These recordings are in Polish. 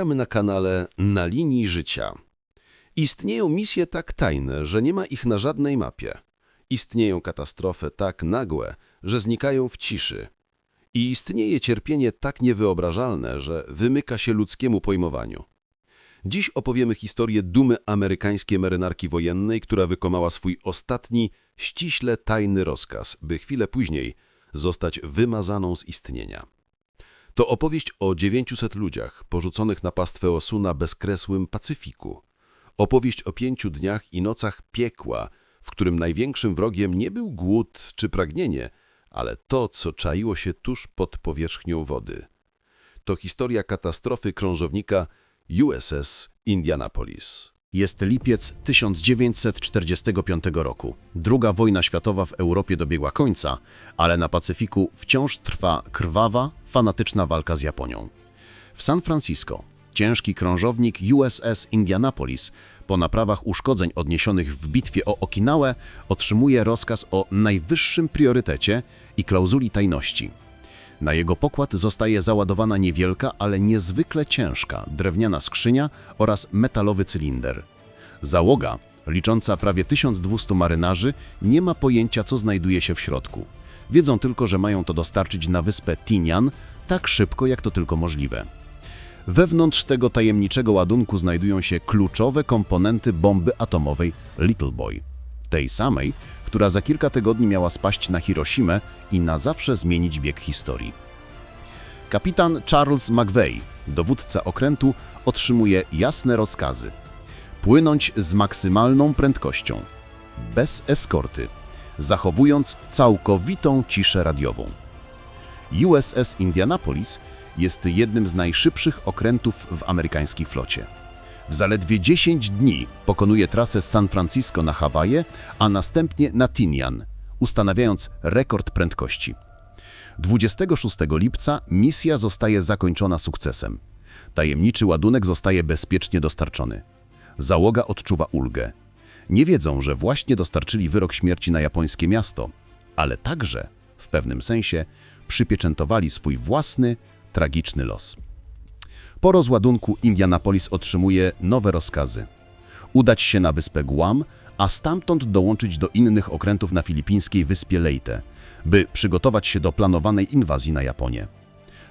Witamy na kanale Na linii życia. Istnieją misje tak tajne, że nie ma ich na żadnej mapie. Istnieją katastrofy tak nagłe, że znikają w ciszy. I istnieje cierpienie tak niewyobrażalne, że wymyka się ludzkiemu pojmowaniu. Dziś opowiemy historię dumy amerykańskiej marynarki wojennej, która wykonała swój ostatni, ściśle tajny rozkaz, by chwilę później zostać wymazaną z istnienia. To opowieść o 900 ludziach porzuconych na pastwę osu na bezkresłym Pacyfiku. Opowieść o pięciu dniach i nocach piekła, w którym największym wrogiem nie był głód czy pragnienie, ale to, co czaiło się tuż pod powierzchnią wody. To historia katastrofy krążownika USS Indianapolis. Jest lipiec 1945 roku. Druga wojna światowa w Europie dobiegła końca, ale na Pacyfiku wciąż trwa krwawa, fanatyczna walka z Japonią. W San Francisco ciężki krążownik USS Indianapolis po naprawach uszkodzeń odniesionych w bitwie o Okinawę otrzymuje rozkaz o najwyższym priorytecie i klauzuli tajności. Na jego pokład zostaje załadowana niewielka, ale niezwykle ciężka drewniana skrzynia oraz metalowy cylinder. Załoga, licząca prawie 1200 marynarzy, nie ma pojęcia, co znajduje się w środku. Wiedzą tylko, że mają to dostarczyć na wyspę Tinian tak szybko, jak to tylko możliwe. Wewnątrz tego tajemniczego ładunku znajdują się kluczowe komponenty bomby atomowej Little Boy. Tej samej, która za kilka tygodni miała spaść na Hiroshimę i na zawsze zmienić bieg historii. Kapitan Charles McVeigh, dowódca okrętu, otrzymuje jasne rozkazy. Płynąć z maksymalną prędkością, bez eskorty, zachowując całkowitą ciszę radiową. USS Indianapolis jest jednym z najszybszych okrętów w amerykańskiej flocie. W zaledwie 10 dni pokonuje trasę z San Francisco na Hawaje, a następnie na Tinian, ustanawiając rekord prędkości. 26 lipca misja zostaje zakończona sukcesem. Tajemniczy ładunek zostaje bezpiecznie dostarczony. Załoga odczuwa ulgę. Nie wiedzą, że właśnie dostarczyli wyrok śmierci na japońskie miasto, ale także, w pewnym sensie, przypieczętowali swój własny, tragiczny los. Po rozładunku Indianapolis otrzymuje nowe rozkazy. Udać się na wyspę Guam, a stamtąd dołączyć do innych okrętów na filipińskiej wyspie Leyte, by przygotować się do planowanej inwazji na Japonię.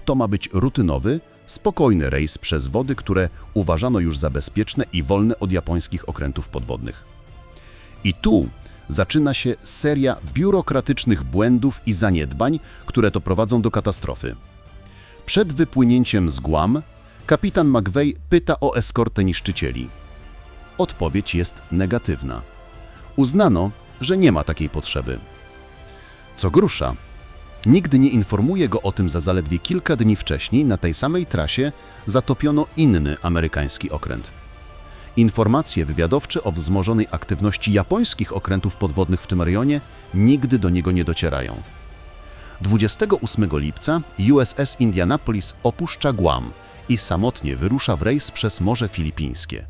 To ma być rutynowy, spokojny rejs przez wody, które uważano już za bezpieczne i wolne od japońskich okrętów podwodnych. I tu zaczyna się seria biurokratycznych błędów i zaniedbań, które to prowadzą do katastrofy. Przed wypłynięciem z Guam kapitan McVeigh pyta o eskortę niszczycieli. Odpowiedź jest negatywna. Uznano, że nie ma takiej potrzeby. Co grusza, nigdy nie informuje go o tym, za zaledwie kilka dni wcześniej na tej samej trasie zatopiono inny amerykański okręt. Informacje wywiadowcze o wzmożonej aktywności japońskich okrętów podwodnych w tym rejonie nigdy do niego nie docierają. 28 lipca USS Indianapolis opuszcza Guam i samotnie wyrusza w rejs przez Morze Filipińskie.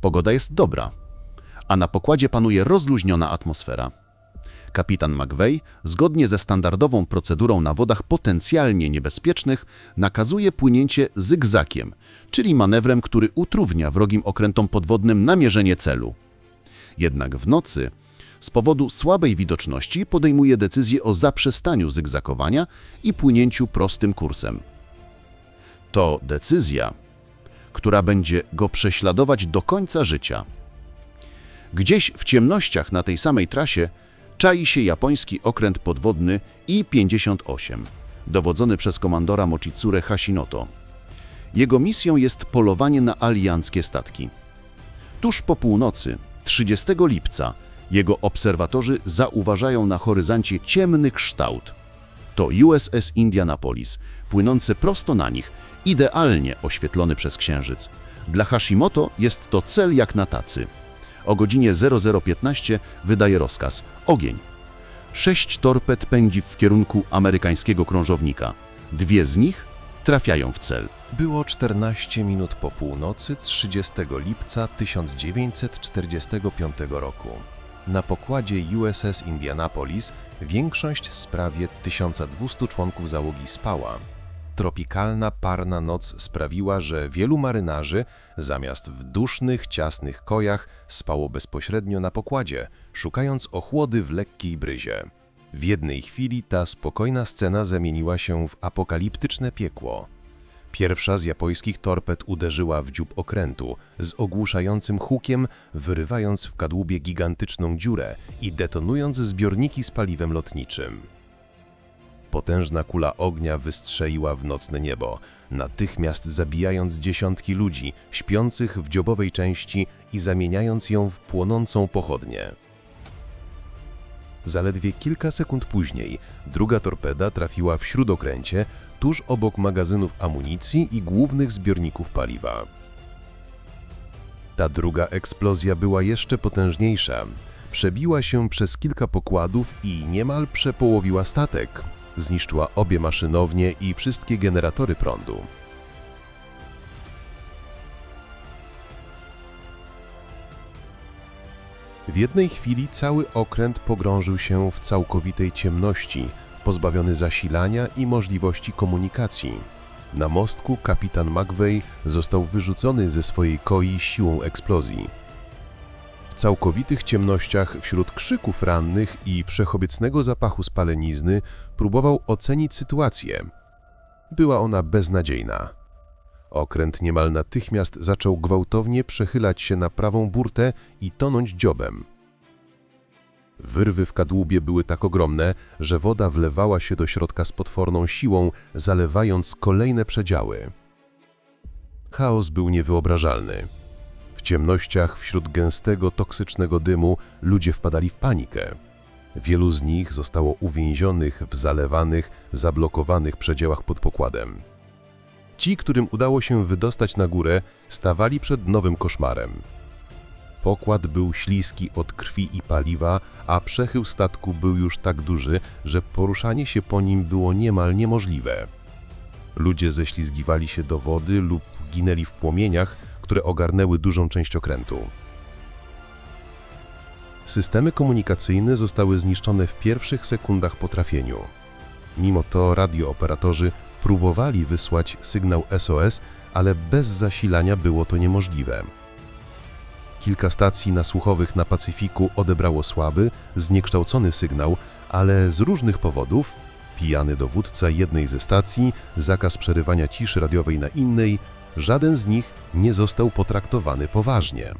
Pogoda jest dobra, a na pokładzie panuje rozluźniona atmosfera. Kapitan McVeigh, zgodnie ze standardową procedurą na wodach potencjalnie niebezpiecznych, nakazuje płynięcie zygzakiem, czyli manewrem, który utrudnia wrogim okrętom podwodnym namierzenie celu. Jednak w nocy, z powodu słabej widoczności, podejmuje decyzję o zaprzestaniu zygzakowania i płynięciu prostym kursem. To decyzja, która będzie go prześladować do końca życia. Gdzieś w ciemnościach na tej samej trasie czai się japoński okręt podwodny I-58, dowodzony przez komandora Mochitsure Hashimoto. Jego misją jest polowanie na alianckie statki. Tuż po północy, 30 lipca, jego obserwatorzy zauważają na horyzoncie ciemny kształt. To USS Indianapolis, płynący prosto na nich, idealnie oświetlony przez księżyc. Dla Hashimoto jest to cel jak na tacy. O godzinie 0015 wydaje rozkaz ogień. Sześć torped pędzi w kierunku amerykańskiego krążownika. Dwie z nich trafiają w cel. Było 14 minut po północy 30 lipca 1945 roku. Na pokładzie USS Indianapolis większość z prawie 1200 członków załogi spała. Tropikalna parna noc sprawiła, że wielu marynarzy zamiast w dusznych, ciasnych kojach spało bezpośrednio na pokładzie, szukając ochłody w lekkiej bryzie. W jednej chwili ta spokojna scena zamieniła się w apokaliptyczne piekło. Pierwsza z japońskich torped uderzyła w dziób okrętu z ogłuszającym hukiem, wyrywając w kadłubie gigantyczną dziurę i detonując zbiorniki z paliwem lotniczym. Potężna kula ognia wystrzeliła w nocne niebo, natychmiast zabijając dziesiątki ludzi śpiących w dziobowej części i zamieniając ją w płonącą pochodnię. Zaledwie kilka sekund później druga torpeda trafiła w śródokręcie tuż obok magazynów amunicji i głównych zbiorników paliwa. Ta druga eksplozja była jeszcze potężniejsza. Przebiła się przez kilka pokładów i niemal przepołowiła statek. Zniszczyła obie maszynownie i wszystkie generatory prądu. W jednej chwili cały okręt pogrążył się w całkowitej ciemności, pozbawiony zasilania i możliwości komunikacji. Na mostku kapitan McVeigh został wyrzucony ze swojej koi siłą eksplozji. Całkowitych ciemnościach, wśród krzyków rannych i wszechobecnego zapachu spalenizny, próbował ocenić sytuację. Była ona beznadziejna. Okręt niemal natychmiast zaczął gwałtownie przechylać się na prawą burtę i tonąć dziobem. Wyrwy w kadłubie były tak ogromne, że woda wlewała się do środka z potworną siłą, zalewając kolejne przedziały. Chaos był niewyobrażalny. Ciemnościach, wśród gęstego, toksycznego dymu, ludzie wpadali w panikę. Wielu z nich zostało uwięzionych w zalewanych, zablokowanych przedziałach pod pokładem. Ci, którym udało się wydostać na górę, stawali przed nowym koszmarem. Pokład był śliski od krwi i paliwa, a przechył statku był już tak duży, że poruszanie się po nim było niemal niemożliwe. Ludzie ześlizgiwali się do wody lub ginęli w płomieniach, które ogarnęły dużą część okrętu. Systemy komunikacyjne zostały zniszczone w pierwszych sekundach po trafieniu. Mimo to radiooperatorzy próbowali wysłać sygnał SOS, ale bez zasilania było to niemożliwe. Kilka stacji nasłuchowych na Pacyfiku odebrało słaby, zniekształcony sygnał, ale z różnych powodów pijany dowódca jednej ze stacji, zakaz przerywania ciszy radiowej na innej żaden z nich nie został potraktowany poważnie.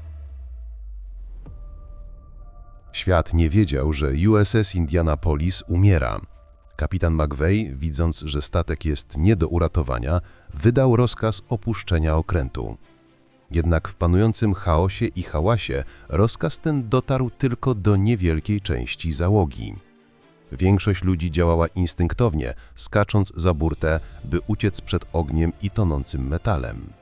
Świat nie wiedział, że USS Indianapolis umiera. Kapitan McVeigh, widząc, że statek jest nie do uratowania, wydał rozkaz opuszczenia okrętu. Jednak w panującym chaosie i hałasie rozkaz ten dotarł tylko do niewielkiej części załogi. Większość ludzi działała instynktownie, skacząc za burtę, by uciec przed ogniem i tonącym metalem.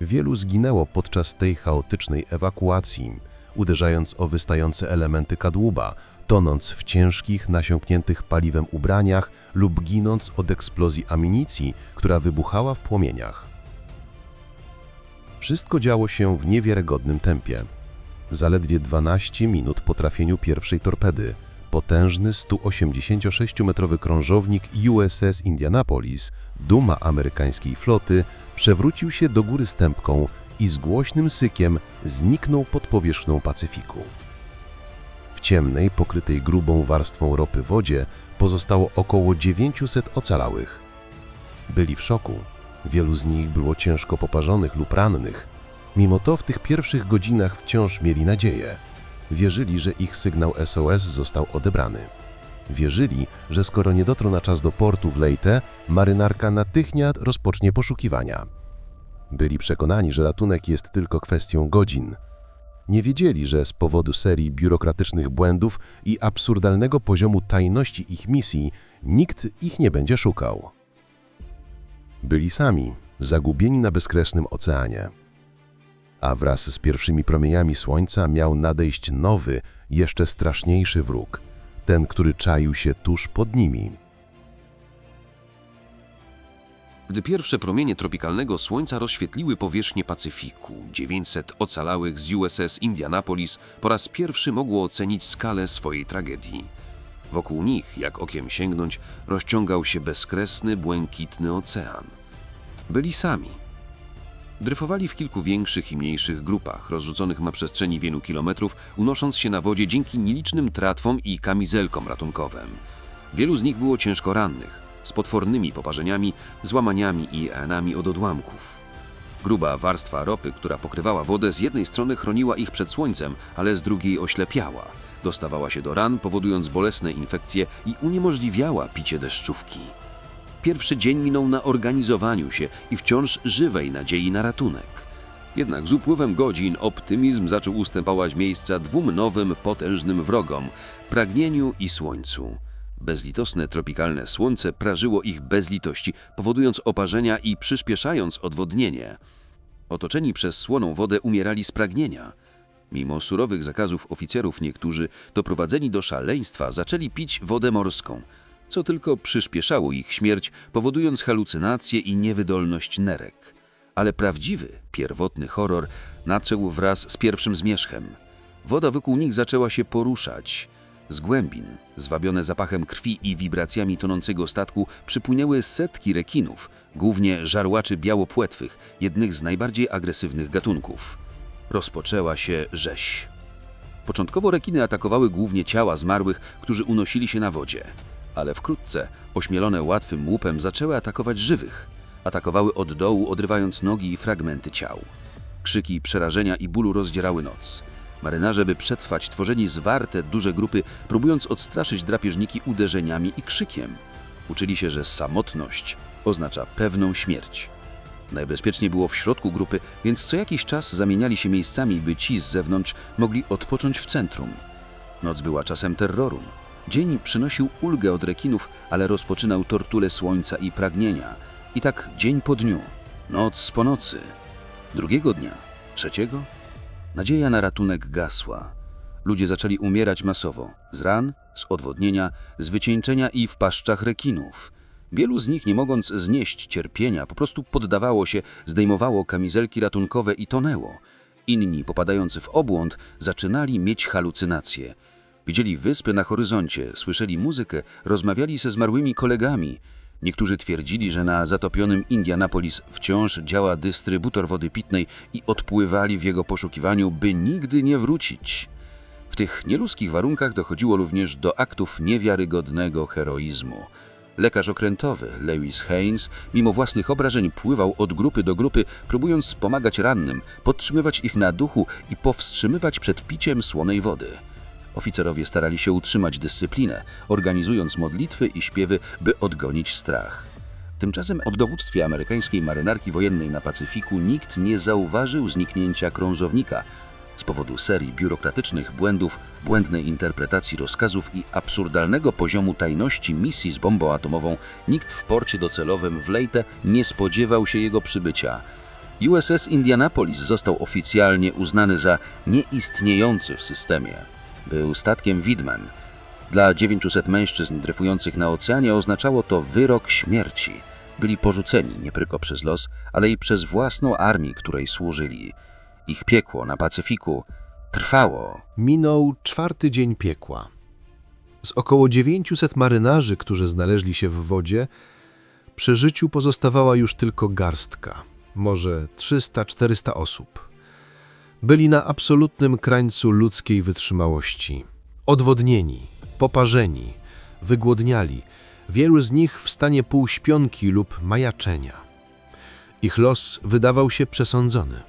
Wielu zginęło podczas tej chaotycznej ewakuacji, uderzając o wystające elementy kadłuba, tonąc w ciężkich, nasiąkniętych paliwem ubraniach lub ginąc od eksplozji amunicji, która wybuchała w płomieniach. Wszystko działo się w niewiarygodnym tempie. Zaledwie 12 minut po trafieniu pierwszej torpedy, potężny 186-metrowy krążownik USS Indianapolis, duma amerykańskiej floty, przewrócił się do góry stępką i z głośnym sykiem zniknął pod powierzchnią Pacyfiku. W ciemnej, pokrytej grubą warstwą ropy wodzie pozostało około 900 ocalałych. Byli w szoku. Wielu z nich było ciężko poparzonych lub rannych. Mimo to w tych pierwszych godzinach wciąż mieli nadzieję. Wierzyli, że ich sygnał SOS został odebrany. Wierzyli, że skoro nie dotrą na czas do portu w Leyte, marynarka natychmiast rozpocznie poszukiwania. Byli przekonani, że ratunek jest tylko kwestią godzin. Nie wiedzieli, że z powodu serii biurokratycznych błędów i absurdalnego poziomu tajności ich misji nikt ich nie będzie szukał. Byli sami, zagubieni na bezkresnym oceanie. A wraz z pierwszymi promieniami słońca miał nadejść nowy, jeszcze straszniejszy wróg, ten, który czaił się tuż pod nimi. Gdy pierwsze promienie tropikalnego słońca rozświetliły powierzchnię Pacyfiku, 900 ocalałych z USS Indianapolis po raz pierwszy mogło ocenić skalę swojej tragedii. Wokół nich, jak okiem sięgnąć, rozciągał się bezkresny, błękitny ocean. Byli sami. Dryfowali w kilku większych i mniejszych grupach, rozrzuconych na przestrzeni wielu kilometrów, unosząc się na wodzie dzięki nielicznym tratwom i kamizelkom ratunkowym. Wielu z nich było ciężko rannych, z potwornymi poparzeniami, złamaniami i ranami od odłamków. Gruba warstwa ropy, która pokrywała wodę, z jednej strony chroniła ich przed słońcem, ale z drugiej oślepiała. Dostawała się do ran, powodując bolesne infekcje i uniemożliwiała picie deszczówki. Pierwszy dzień minął na organizowaniu się i wciąż żywej nadziei na ratunek. Jednak z upływem godzin optymizm zaczął ustępować miejsca dwóm nowym, potężnym wrogom pragnieniu i słońcu. Bezlitosne tropikalne słońce prażyło ich bez litości, powodując oparzenia i przyspieszając odwodnienie. Otoczeni przez słoną wodę umierali z pragnienia. Mimo surowych zakazów oficerów niektórzy, doprowadzeni do szaleństwa, zaczęli pić wodę morską, co tylko przyspieszało ich śmierć, powodując halucynacje i niewydolność nerek. Ale prawdziwy, pierwotny horror nadszedł wraz z pierwszym zmierzchem. Woda wokół nich zaczęła się poruszać. Z głębin, zwabione zapachem krwi i wibracjami tonącego statku, przypłynęły setki rekinów, głównie żarłaczy białopłetwych, jednych z najbardziej agresywnych gatunków. Rozpoczęła się rzeź. Początkowo rekiny atakowały głównie ciała zmarłych, którzy unosili się na wodzie, ale wkrótce, ośmielone łatwym łupem, zaczęły atakować żywych. Atakowały od dołu, odrywając nogi i fragmenty ciał. Krzyki przerażenia i bólu rozdzierały noc. Marynarze, by przetrwać, tworzyli zwarte, duże grupy, próbując odstraszyć drapieżniki uderzeniami i krzykiem. Uczyli się, że samotność oznacza pewną śmierć. Najbezpieczniej było w środku grupy, więc co jakiś czas zamieniali się miejscami, by ci z zewnątrz mogli odpocząć w centrum. Noc była czasem terroru. Dzień przynosił ulgę od rekinów, ale rozpoczynał tortule słońca i pragnienia. I tak dzień po dniu, noc po nocy. Drugiego dnia, trzeciego, nadzieja na ratunek gasła. Ludzie zaczęli umierać masowo, z ran, z odwodnienia, z wycieńczenia i w paszczach rekinów. Wielu z nich, nie mogąc znieść cierpienia, po prostu poddawało się, zdejmowało kamizelki ratunkowe i tonęło. Inni, popadając w obłąd, zaczynali mieć halucynacje. Widzieli wyspy na horyzoncie, słyszeli muzykę, rozmawiali ze zmarłymi kolegami. Niektórzy twierdzili, że na zatopionym Indianapolis wciąż działa dystrybutor wody pitnej i odpływali w jego poszukiwaniu, by nigdy nie wrócić. W tych nieludzkich warunkach dochodziło również do aktów niewiarygodnego heroizmu. Lekarz okrętowy Lewis Haynes, mimo własnych obrażeń, pływał od grupy do grupy, próbując wspomagać rannym, podtrzymywać ich na duchu i powstrzymywać przed piciem słonej wody. Oficerowie starali się utrzymać dyscyplinę, organizując modlitwy i śpiewy, by odgonić strach. Tymczasem w dowództwie amerykańskiej marynarki wojennej na Pacyfiku nikt nie zauważył zniknięcia krążownika z powodu serii biurokratycznych błędów, błędnej interpretacji rozkazów i absurdalnego poziomu tajności misji z bombą atomową. Nikt w porcie docelowym w Leyte nie spodziewał się jego przybycia. USS Indianapolis został oficjalnie uznany za nieistniejący w systemie. Był statkiem widmem. Dla 900 mężczyzn dryfujących na oceanie oznaczało to wyrok śmierci. Byli porzuceni nie tylko przez los, ale i przez własną armię, której służyli. Ich piekło na Pacyfiku trwało. Minął czwarty dzień piekła. Z około 900 marynarzy, którzy znaleźli się w wodzie, przy życiu pozostawała już tylko garstka, może 300-400 osób. Byli na absolutnym krańcu ludzkiej wytrzymałości. Odwodnieni, poparzeni, wygłodniali, wielu z nich w stanie półśpionki lub majaczenia. Ich los wydawał się przesądzony.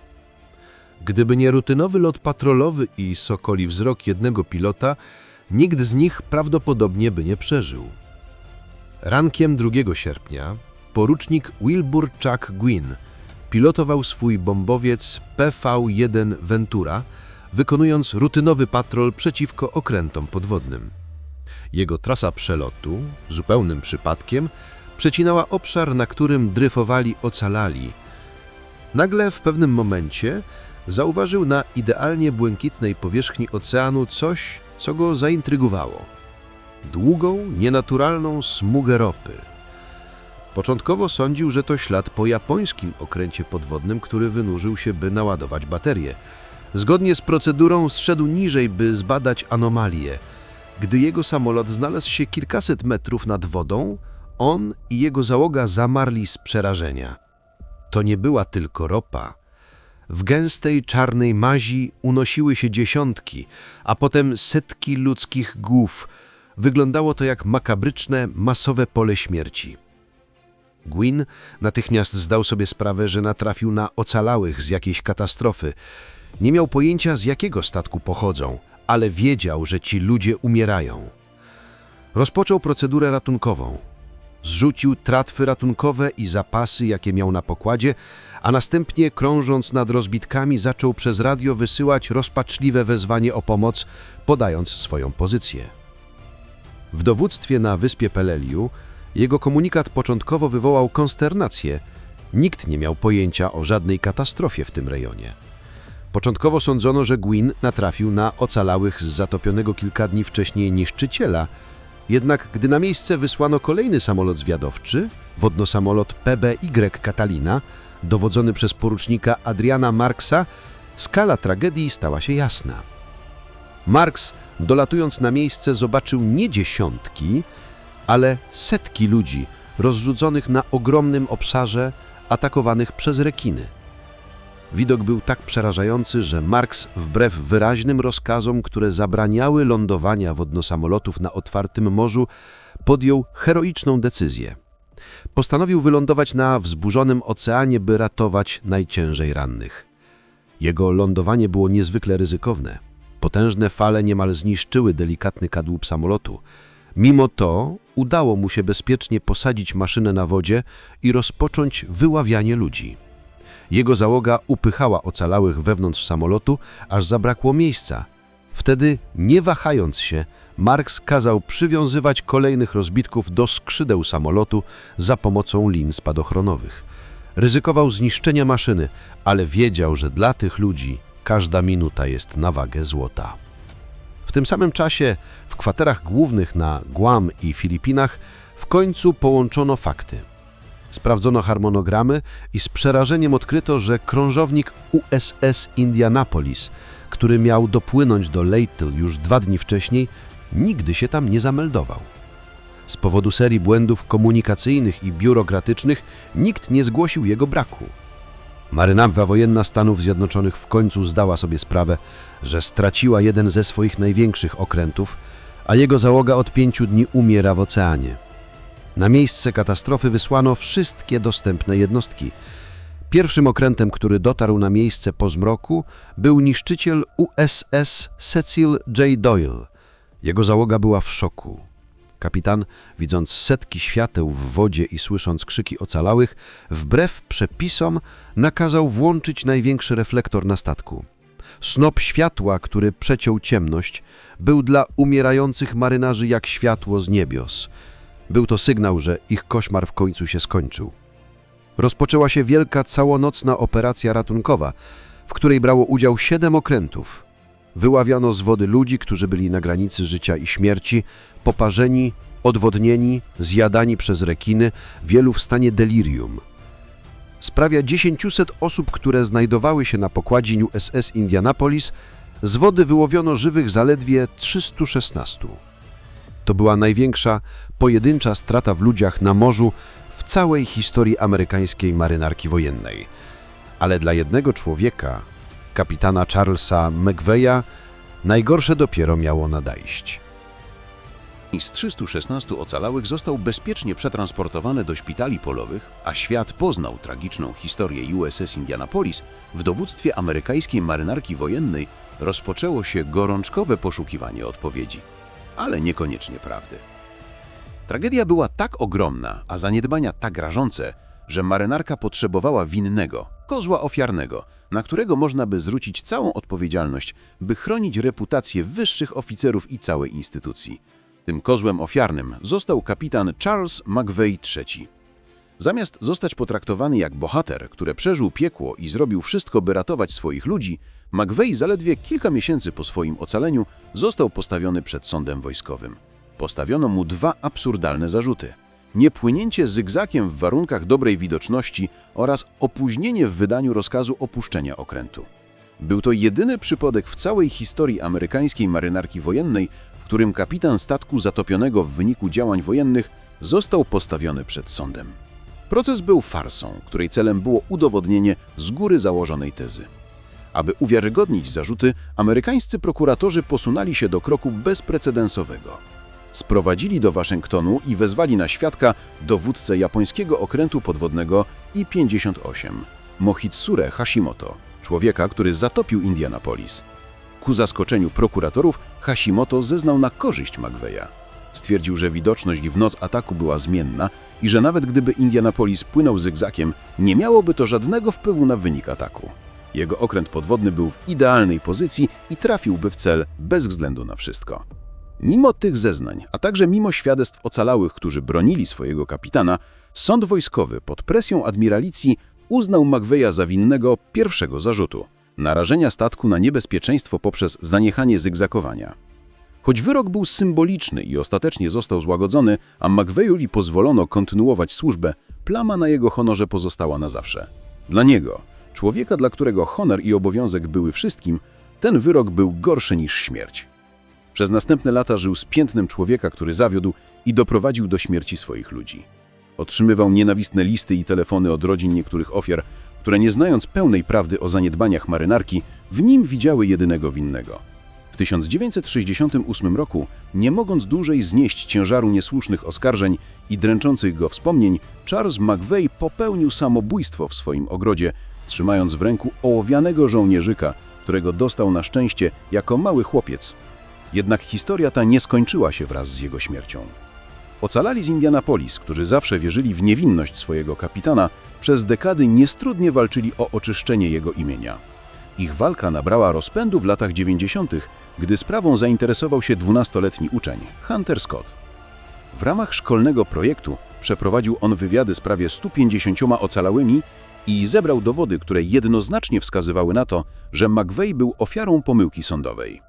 Gdyby nie rutynowy lot patrolowy i sokoli wzrok jednego pilota, nikt z nich prawdopodobnie by nie przeżył. Rankiem 2 sierpnia porucznik Wilbur Chuck Gwynn pilotował swój bombowiec PV-1 Ventura, wykonując rutynowy patrol przeciwko okrętom podwodnym. Jego trasa przelotu, zupełnym przypadkiem, przecinała obszar, na którym dryfowali ocalali. Nagle w pewnym momencie zauważył na idealnie błękitnej powierzchni oceanu coś, co go zaintrygowało. Długą, nienaturalną smugę ropy. Początkowo sądził, że to ślad po japońskim okręcie podwodnym, który wynurzył się, by naładować baterię. Zgodnie z procedurą zszedł niżej, by zbadać anomalię. Gdy jego samolot znalazł się kilkaset metrów nad wodą, on i jego załoga zamarli z przerażenia. To nie była tylko ropa. W gęstej czarnej mazi unosiły się dziesiątki, a potem setki ludzkich głów. Wyglądało to jak makabryczne, masowe pole śmierci. Gwyn natychmiast zdał sobie sprawę, że natrafił na ocalałych z jakiejś katastrofy. Nie miał pojęcia, z jakiego statku pochodzą, ale wiedział, że ci ludzie umierają. Rozpoczął procedurę ratunkową. Zrzucił tratwy ratunkowe i zapasy, jakie miał na pokładzie, a następnie, krążąc nad rozbitkami, zaczął przez radio wysyłać rozpaczliwe wezwanie o pomoc, podając swoją pozycję. W dowództwie na wyspie Peleliu jego komunikat początkowo wywołał konsternację. Nikt nie miał pojęcia o żadnej katastrofie w tym rejonie. Początkowo sądzono, że Gwyn natrafił na ocalałych z zatopionego kilka dni wcześniej niszczyciela, jednak gdy na miejsce wysłano kolejny samolot zwiadowczy, wodnosamolot PBY Catalina, dowodzony przez porucznika Adriana Marksa, skala tragedii stała się jasna. Marks, dolatując na miejsce, zobaczył nie dziesiątki, ale setki ludzi rozrzuconych na ogromnym obszarze, atakowanych przez rekiny. Widok był tak przerażający, że Marks, wbrew wyraźnym rozkazom, które zabraniały lądowania wodnosamolotów na otwartym morzu, podjął heroiczną decyzję. Postanowił wylądować na wzburzonym oceanie, by ratować najciężej rannych. Jego lądowanie było niezwykle ryzykowne. Potężne fale niemal zniszczyły delikatny kadłub samolotu. Mimo to udało mu się bezpiecznie posadzić maszynę na wodzie i rozpocząć wyławianie ludzi. Jego załoga upychała ocalałych wewnątrz samolotu, aż zabrakło miejsca. Wtedy, nie wahając się, Marks kazał przywiązywać kolejnych rozbitków do skrzydeł samolotu za pomocą lin spadochronowych. Ryzykował zniszczenia maszyny, ale wiedział, że dla tych ludzi każda minuta jest na wagę złota. W tym samym czasie w kwaterach głównych na Guam i Filipinach w końcu połączono fakty. Sprawdzono harmonogramy i z przerażeniem odkryto, że krążownik USS Indianapolis, który miał dopłynąć do Laytle już dwa dni wcześniej, nigdy się tam nie zameldował. Z powodu serii błędów komunikacyjnych i biurokratycznych nikt nie zgłosił jego braku. Marynarka wojenna Stanów Zjednoczonych w końcu zdała sobie sprawę, że straciła jeden ze swoich największych okrętów, a jego załoga od pięciu dni umiera w oceanie. Na miejsce katastrofy wysłano wszystkie dostępne jednostki. Pierwszym okrętem, który dotarł na miejsce po zmroku, był niszczyciel USS Cecil J. Doyle. Jego załoga była w szoku. Kapitan, widząc setki świateł w wodzie i słysząc krzyki ocalałych, wbrew przepisom nakazał włączyć największy reflektor na statku. Snop światła, który przeciął ciemność, był dla umierających marynarzy jak światło z niebios. Był to sygnał, że ich koszmar w końcu się skończył. Rozpoczęła się wielka całonocna operacja ratunkowa, w której brało udział siedem okrętów. Wyławiano z wody ludzi, którzy byli na granicy życia i śmierci, poparzeni, odwodnieni, zjadani przez rekiny, wielu w stanie delirium. Z prawie 1000 osób, które znajdowały się na pokładzie USS Indianapolis, z wody wyłowiono żywych zaledwie 316. To była największa pojedyncza strata w ludziach na morzu w całej historii amerykańskiej marynarki wojennej. Ale dla jednego człowieka, kapitana Charlesa McVeya, najgorsze dopiero miało nadejść. I z 316 ocalałych został bezpiecznie przetransportowany do szpitali polowych, a świat poznał tragiczną historię USS Indianapolis, w dowództwie amerykańskiej marynarki wojennej rozpoczęło się gorączkowe poszukiwanie odpowiedzi, ale niekoniecznie prawdy. Tragedia była tak ogromna, a zaniedbania tak rażące, że marynarka potrzebowała winnego, kozła ofiarnego, na którego można by zwrócić całą odpowiedzialność, by chronić reputację wyższych oficerów i całej instytucji. Tym kozłem ofiarnym został kapitan Charles McVeigh III. Zamiast zostać potraktowany jak bohater, który przeżył piekło i zrobił wszystko, by ratować swoich ludzi, McVeigh zaledwie kilka miesięcy po swoim ocaleniu został postawiony przed sądem wojskowym. Postawiono mu dwa absurdalne zarzuty. Niepłynięcie zygzakiem w warunkach dobrej widoczności oraz opóźnienie w wydaniu rozkazu opuszczenia okrętu. Był to jedyny przypadek w całej historii amerykańskiej marynarki wojennej, którym kapitan statku zatopionego w wyniku działań wojennych został postawiony przed sądem. Proces był farsą, której celem było udowodnienie z góry założonej tezy. Aby uwiarygodnić zarzuty, amerykańscy prokuratorzy posunęli się do kroku bezprecedensowego. Sprowadzili do Waszyngtonu i wezwali na świadka dowódcę japońskiego okrętu podwodnego I-58, Mohitsure Hashimoto, człowieka, który zatopił Indianapolis. Ku zaskoczeniu prokuratorów Hashimoto zeznał na korzyść McVeya. Stwierdził, że widoczność w noc ataku była zmienna i że nawet gdyby Indianapolis płynął zygzakiem, nie miałoby to żadnego wpływu na wynik ataku. Jego okręt podwodny był w idealnej pozycji i trafiłby w cel bez względu na wszystko. Mimo tych zeznań, a także mimo świadectw ocalałych, którzy bronili swojego kapitana, sąd wojskowy pod presją admiralicji uznał McVeya za winnego pierwszego zarzutu narażenia statku na niebezpieczeństwo poprzez zaniechanie zygzakowania. Choć wyrok był symboliczny i ostatecznie został złagodzony, a McVeyowi pozwolono kontynuować służbę, plama na jego honorze pozostała na zawsze. Dla niego, człowieka, dla którego honor i obowiązek były wszystkim, ten wyrok był gorszy niż śmierć. Przez następne lata żył z piętnem człowieka, który zawiódł i doprowadził do śmierci swoich ludzi. Otrzymywał nienawistne listy i telefony od rodzin niektórych ofiar, które nie znając pełnej prawdy o zaniedbaniach marynarki, w nim widziały jedynego winnego. W 1968 roku, nie mogąc dłużej znieść ciężaru niesłusznych oskarżeń i dręczących go wspomnień, Charles McVeigh popełnił samobójstwo w swoim ogrodzie, trzymając w ręku ołowianego żołnierzyka, którego dostał na szczęście jako mały chłopiec. Jednak historia ta nie skończyła się wraz z jego śmiercią. Ocalali z Indianapolis, którzy zawsze wierzyli w niewinność swojego kapitana, przez dekady niestrudnie walczyli o oczyszczenie jego imienia. Ich walka nabrała rozpędu w latach 90., gdy sprawą zainteresował się 12-letni uczeń, Hunter Scott. W ramach szkolnego projektu przeprowadził on wywiady z prawie 150 ocalałymi i zebrał dowody, które jednoznacznie wskazywały na to, że McVeigh był ofiarą pomyłki sądowej.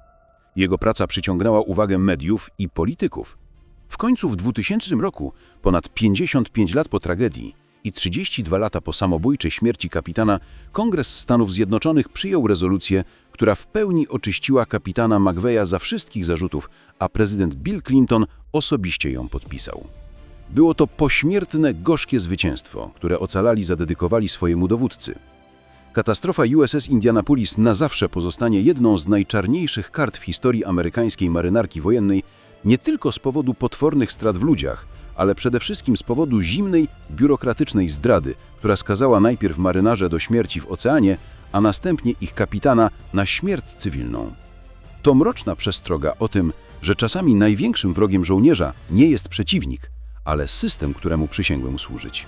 Jego praca przyciągnęła uwagę mediów i polityków. W końcu w 2000 roku, ponad 55 lat po tragedii i 32 lata po samobójczej śmierci kapitana, Kongres Stanów Zjednoczonych przyjął rezolucję, która w pełni oczyściła kapitana McVeya za wszystkich zarzutów, a prezydent Bill Clinton osobiście ją podpisał. Było to pośmiertne, gorzkie zwycięstwo, które ocalali zadedykowali swojemu dowódcy. Katastrofa USS Indianapolis na zawsze pozostanie jedną z najczarniejszych kart w historii amerykańskiej marynarki wojennej, nie tylko z powodu potwornych strat w ludziach, ale przede wszystkim z powodu zimnej, biurokratycznej zdrady, która skazała najpierw marynarze do śmierci w oceanie, a następnie ich kapitana na śmierć cywilną. To mroczna przestroga o tym, że czasami największym wrogiem żołnierza nie jest przeciwnik, ale system, któremu przysięgłem służyć.